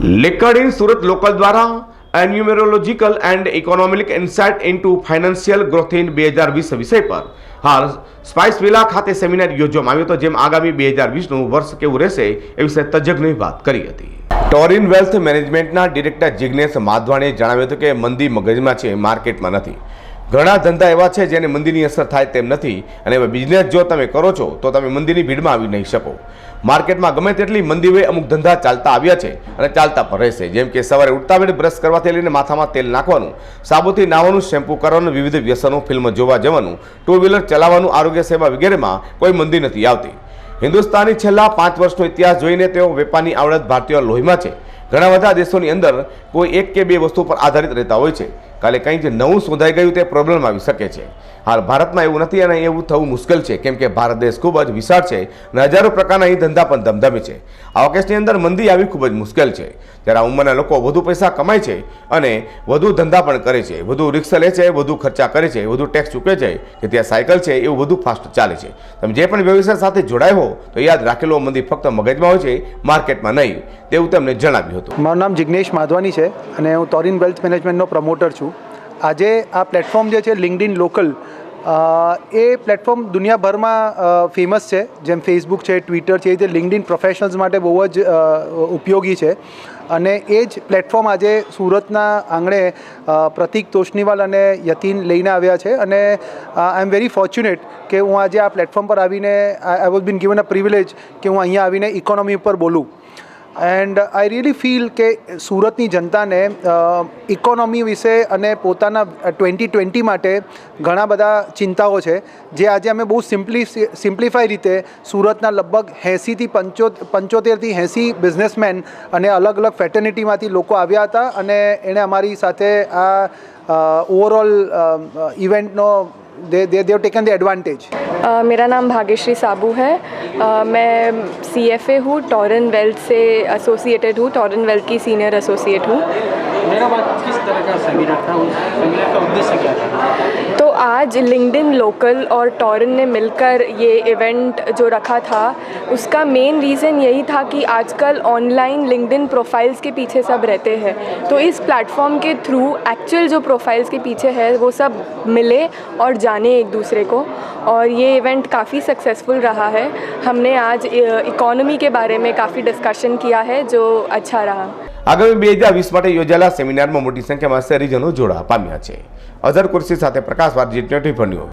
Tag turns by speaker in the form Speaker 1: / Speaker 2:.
Speaker 1: લેકર્ડ in Surat local દ્વારા numerological and economic insight into financial growth in બે હજાર વીસ વિષય પર હાલ સ્પાઇસ વિલા ખાતે સેમિનાર યોજવામાં આવ્યો હતો, જેમ આગામી બે હજાર વીસનું વર્ષ કેવું રહેશે એ વિશે તજજ્ઞની વાત કરી હતી. ટોરિન વેલ્થ મેનેજમેન્ટના ડિરેક્ટર જિજ્ઞેશ માધવાણીએ જણાવ્યું હતું કે મંદી મગજમાં છે માર્કેટમાં નથી. ઘણા ધંધા એવા છે જેને મંદીની અસર થાય તેમ નથી અને હવે બિઝનેસ જો તમે કરો છો, તો તમે મંદીની ભીડમાં આવી નહીં શકો. માર્કેટમાં ગમે તેટલી મંદી હોય અમુક ધંધા ચાલતા આવ્યા છે અને ચાલતા પણ રહેશે. જેમ કે સવારે ઉઠતા વેળે બ્રશ કરવાથી લઈને માથામાં તેલ નાખવાનું, સાબુથી નાહવાનું શેમ્પૂ કરવાનું, વિવિધ વ્યસનો ફિલ્મ જોવા જવાનું, ટુ વ્હીલર ચલાવવાનું, આરોગ્ય સેવા વગેરેમાં કોઈ મંદી નથી આવતી. હિન્દુસ્તાની છેલ્લા પાંચ વર્ષનો ઇતિહાસ જોઈને તેઓ વેપારની આવડત ભારતીય લોહીમાં છે. ઘણા બધા દેશોની અંદર કોઈ એક કે બે વસ્તુ પર આધારિત રહેતા હોય છે. કાલે કંઈ જ નવું શોધાઈ ગયું તે પ્રોબ્લેમ આવી શકે છે. હાલ ભારતમાં એવું નથી અને એવું થવું મુશ્કેલ છે, કેમ કે ભારત દેશ ખૂબ જ વિશાળ છે અને હજારો પ્રકારના અહીં ધંધા પણ ધમધમે છે. આ કેસની અંદર મંદી આવી ખૂબ જ મુશ્કેલ છે. ત્યારે ઉંમરના લોકો વધુ પૈસા કમાય છે અને વધુ ધંધા પણ કરે છે. વધુ રિક્ષા લે છે, વધુ ખર્ચા કરે છે, વધુ ટેક્સ ચૂકે છે, કે ત્યાં સાયકલ છે, એવું વધુ ફાસ્ટ ચાલે છે. તમે જે પણ વ્યવસાય સાથે જોડાય હો, તો યાદ રાખેલો મંદી ફક્ત મગજમાં હોય છે, માર્કેટમાં નહીં. તેવું તેમને જણાવ્યું હતું.
Speaker 2: મારું નામ જિગ્નેશ માધવાની છે અને હું ટોરિન વેલ્થ મેનેજમેન્ટનો પ્રમોટર છું. આજે આ પ્લેટફોર્મ જે છે લિંકડિન લોકલ એ પ્લેટફોર્મ દુનિયાભરમાં ફેમસ છે. જેમ ફેસબુક છે ટ્વિટર છે, એ રીતે લિંકડ પ્રોફેશનલ્સ માટે બહુ જ ઉપયોગી છે. અને એ જ પ્લેટફોર્મ આજે સુરતના આંગણે પ્રતિક તોશનીવાલ અને યતીન લઈને આવ્યા છે. અને આઈ એમ વેરી ફોર્ચ્યુનેટ કે હું આજે આ પ્લેટફોર્મ પર આવીને I was been given a privilege કે હું અહીંયા આવીને ઇકોનોમી ઉપર બોલું. એન્ડ આઈ રિયલી ફીલ કે સુરતની જનતાને ઇકોનોમી વિશે અને પોતાના ટ્વેન્ટી ટ્વેન્ટી માટે ઘણા બધા ચિંતાઓ છે જે આજે અમે બહુ સિમ્પલી સિમ્પ્લિફાઈ રીતે સુરતના લગભગ એંસીથી પંચો પંચોતેરથી એંસી બિઝનેસમેન અને અલગ અલગ ફેટર્નિટીમાંથી લોકો આવ્યા હતા અને એણે અમારી સાથે આ overall ઇવેન્ટનો they they Dev taken the advantage
Speaker 3: अ, मेरा नाम भाग्यश्री साबू है मैं सी एफ़ ए हूँ टॉरन वेल्थ से एसोसिएटेड हूँ टॉरन वेल्थ की सीनियर एसोसिएट हूँ।
Speaker 4: मेरा बात किस तरह का सेमिनार था? उस सेमिनार का उद्देश्य क्या था?
Speaker 3: तो आज लिंक्डइन लोकल और टॉरन ने मिलकर ये इवेंट जो रखा था उसका मेन रीज़न यही था कि आजकल ऑनलाइन लिंक्डइन प्रोफाइल्स के पीछे सब रहते हैं। तो इस प्लेटफॉर्म के थ्रू एक्चुअल जो प्रोफाइल्स के पीछे है वो सब मिले और जाने एक दूसरे को। और ये इवेंट काफ़ी सक्सेसफुल रहा है हमने आज इकोनॉमी के बारे में काफ़ी डिस्कशन किया है जो अच्छा रहा
Speaker 1: આગામી બે હજાર વીસ માટે યોજાયેલા સેમિનારમાં મોટી સંખ્યામાં શહેરીજનો જોડાવા પામ્યા છે અઝર કુર્સી સાથે પ્રકાશ વારજી ટ્વેન્ટી ફોર ન્યૂઝ